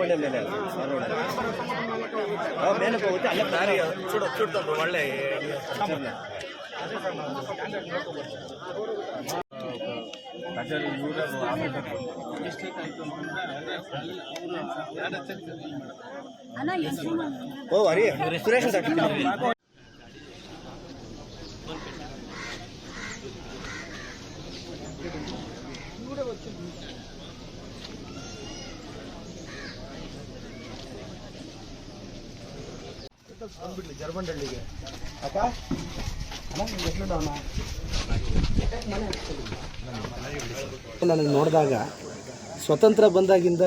ಬಂಡೆ ಮೇಲೆ ಅದು. ಆ road ಅಲ್ಲಿ. ಆ ಮೇಲೆ ಹೋಗುತ್ತೆ ಅಲ್ಲೇ ದಾರಿ ಚೂಡ ಚೂಡ್ತಂದು ಒಳ್ಳೆ ಚೂರ್ಣ. ಓ ಅರಿ ಸುರೇಶ್ ಬಂದ್ಬಿಡ್ಲಿ ಅಕ್ಕ ನನಗೆ ನೋಡಿದಾಗ ಸ್ವತಂತ್ರ ಬಂದಾಗಿಂದ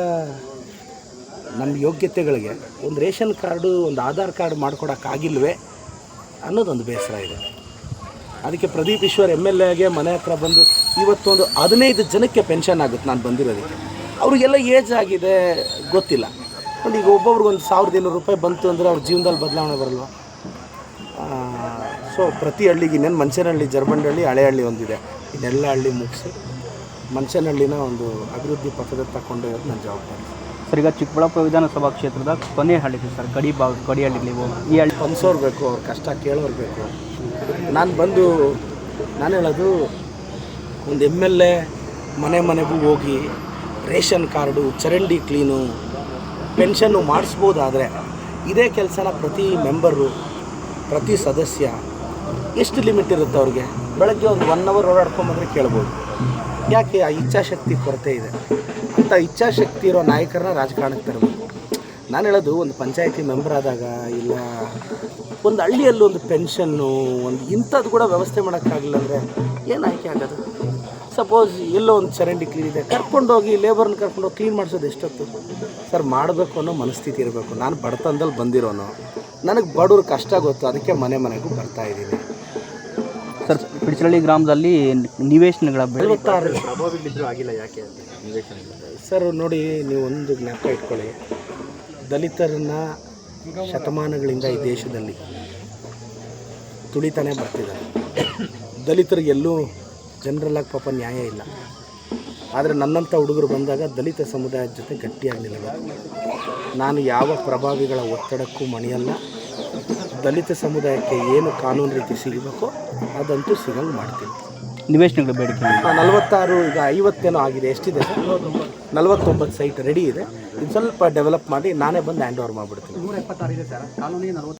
ನಮ್ಮ ಯೋಗ್ಯತೆಗಳಿಗೆ ಒಂದು ರೇಷನ್ ಕಾರ್ಡು, ಒಂದು ಆಧಾರ್ ಕಾರ್ಡ್ ಮಾಡ್ಕೊಡೋಕ್ಕಾಗಿಲ್ವೇ ಅನ್ನೋದೊಂದು ಬೇಸರ ಇದೆ. ಅದಕ್ಕೆ ಪ್ರದೀಪ್ ಈಶ್ವರ್ ಎಂ ಎಲ್ ಎಗೆ ಮನೆ ಹತ್ರ ಬಂದು ಇವತ್ತೊಂದು ಹದಿನೈದು ಜನಕ್ಕೆ ಪೆನ್ಷನ್ ಆಗುತ್ತೆ ನಾನು ಬಂದಿರೋದಕ್ಕೆ. ಅವ್ರಿಗೆಲ್ಲ ಏಜ್ ಆಗಿದೆ, ಗೊತ್ತಿಲ್ಲ. ಒಂದು ಈಗ ಒಬ್ಬೊಬ್ರಿಗೆ ಒಂದು ಸಾವಿರದ ಇನ್ನೂರು ರೂಪಾಯಿ ಬಂತು ಅಂದರೆ ಅವ್ರ ಜೀವನದಲ್ಲಿ ಬದಲಾವಣೆ ಬರಲ್ವ? ಸೊ ಪ್ರತಿ ಹಳ್ಳಿಗೆ ಇನ್ನೇನು ಮಂಚನಹಳ್ಳಿ ಹಳೆ ಹಳೆಹಳ್ಳಿ ಒಂದಿದೆ. ಇನ್ನೆಲ್ಲ ಹಳ್ಳಿ ಮುಗಿಸಿ ಮಂಚನಹಳ್ಳಿನ ಒಂದು ಅಭಿವೃದ್ಧಿ ಪಥದ ತಗೊಂಡೋಗೋದು ನನ್ನ ಜವಾಬ್ದಾರಿ. ಸರ್ ಈಗ ಚಿಕ್ಕಬಳ್ಳಾಪುರ ವಿಧಾನಸಭಾ ಕ್ಷೇತ್ರದ ಕೊನೆ ಹಳ್ಳಿ ಸರ್ ಗಡಿ ಬಾ ಗಡಿ ಹಳ್ಳಿ ನೀವು ಈ ಹಳ್ಳಿ ಸ್ಪಂದಿಸೋರು ಬೇಕು ಅವ್ರ ಕಷ್ಟ ಕೇಳೋರು ಬೇಕು. ನಾನು ಬಂದು ನಾನು ಹೇಳೋದು ಒಂದು ಎಂ ಎಲ್ ಎ ಮನೆ ಮನೆಗೂ ಹೋಗಿ ರೇಷನ್ ಕಾರ್ಡು ಚರಂಡಿ ಕ್ಲೀನು ಪೆನ್ಷನ್ನು ಮಾಡಿಸ್ಬೋದಾದರೆ ಇದೇ ಕೆಲಸನ ಪ್ರತಿ ಮೆಂಬರು, ಪ್ರತಿ ಸದಸ್ಯ ಎಷ್ಟು ಲಿಮಿಟ್ ಇರುತ್ತೆ ಅವ್ರಿಗೆ? ಬೆಳಗ್ಗೆ ಒಂದು ಒನ್ ಅವರ್ ಓಡಾಡ್ಕೊಂಬಂದ್ರೆ ಕೇಳ್ಬೋದು. ಯಾಕೆ ಆ ಇಚ್ಛಾಶಕ್ತಿ ಕೊರತೆ ಇದೆ? ಅಂಥ ಇಚ್ಛಾಶಕ್ತಿ ಇರೋ ನಾಯಕರನ್ನ ರಾಜಕಾರಣಕ್ಕೆ ತರಬೇಕು. ನಾನು ಹೇಳೋದು, ಒಂದು ಪಂಚಾಯತಿ ಮೆಂಬರ್ ಆದಾಗ ಇಲ್ಲ, ಒಂದು ಹಳ್ಳಿಯಲ್ಲಿ ಒಂದು ಪೆನ್ಷನ್ನು, ಒಂದು ಇಂಥದ್ದು ಕೂಡ ವ್ಯವಸ್ಥೆ ಮಾಡೋಕ್ಕಾಗಲಿಲ್ಲ ಅಂದರೆ ಏನು ಆಯ್ಕೆ ಆಗೋದು? ಸಪೋಸ್ ಎಲ್ಲೋ ಒಂದು ಚರಂಡಿ ಕ್ಲೀನ್ ಇದೆ ಕರ್ಕೊಂಡೋಗಿ ಲೇಬರ್ನ ಕರ್ಕೊಂಡೋಗಿ ಕ್ಲೀನ್ ಮಾಡಿಸೋದು ಎಷ್ಟೊತ್ತು? ಸರ್ ಮಾಡಬೇಕು ಅನ್ನೋ ಮನಸ್ಥಿತಿ ಇರಬೇಕು. ನಾನು ಬಡತನದಲ್ಲಿ ಬಂದಿರೋನು. ನನಗೆ ಬಡವ್ರ ಕಷ್ಟ ಗೊತ್ತು. ಅದಕ್ಕೆ ಮನೆ ಮನೆಗೂ ಬರ್ತಾ ಇದ್ದೀನಿ. ಸರ್ ಪಿಡ್ಚಳ್ಳಿ ಗ್ರಾಮದಲ್ಲಿ ನಿವೇಶನಗಳ ಬೆಳೆಯುತ್ತಾರೆ ಆಗಿಲ್ಲ ಯಾಕೆ ಅಂತ ಸರ್ ನೋಡಿ ನೀವು ಒಂದು ಜ್ಞಾಪಕ ಇಟ್ಕೊಳ್ಳಿ. ದಲಿತರನ್ನ ಶತಮಾನಗಳಿಂದ ಈ ದೇಶದಲ್ಲಿ ತುಳಿತಾನೆ ಬರ್ತಿದ್ದಾರೆ. ದಲಿತರಿಗೆಲ್ಲೂ ಜನರಲ್ಲಾಗಿ ಪಾಪ ನ್ಯಾಯ ಇಲ್ಲ. ಆದರೆ ನನ್ನಂಥ ಹುಡುಗರು ಬಂದಾಗ ದಲಿತ ಸಮುದಾಯದ ಜೊತೆ ಗಟ್ಟಿಯಾಗಿ ನಿಲ್ಲಬೇಕು. ನಾನು ಯಾವ ಪ್ರಭಾವಿಗಳ ಒತ್ತಡಕ್ಕೂ ಮಣಿಯಲ್ಲ. ದಲಿತ ಸಮುದಾಯಕ್ಕೆ ಏನು ಕಾನೂನು ರೀತಿ ಸಿಗಬೇಕೋ ಅದಂತೂ ಸಿಗಂಗೆ ಮಾಡ್ತೀನಿ. ನಿವೇಶನಗಳ ಬೇಡಿಕೆ ನಲವತ್ತಾರು ಈಗ ಐವತ್ತೇನೋ ಆಗಿದೆ ಎಷ್ಟಿದೆ ನಲವತ್ತೊಂಬತ್ತು ಸೈಟ್ ರೆಡಿ ಇದೆ. ಇದು ಸ್ವಲ್ಪ ಡೆವಲಪ್ ಮಾಡಿ ನಾನೇ ಬಂದು ಹ್ಯಾಂಡ್ ಓವರ್ ಮಾಡಿಬಿಡ್ತೀನಿ.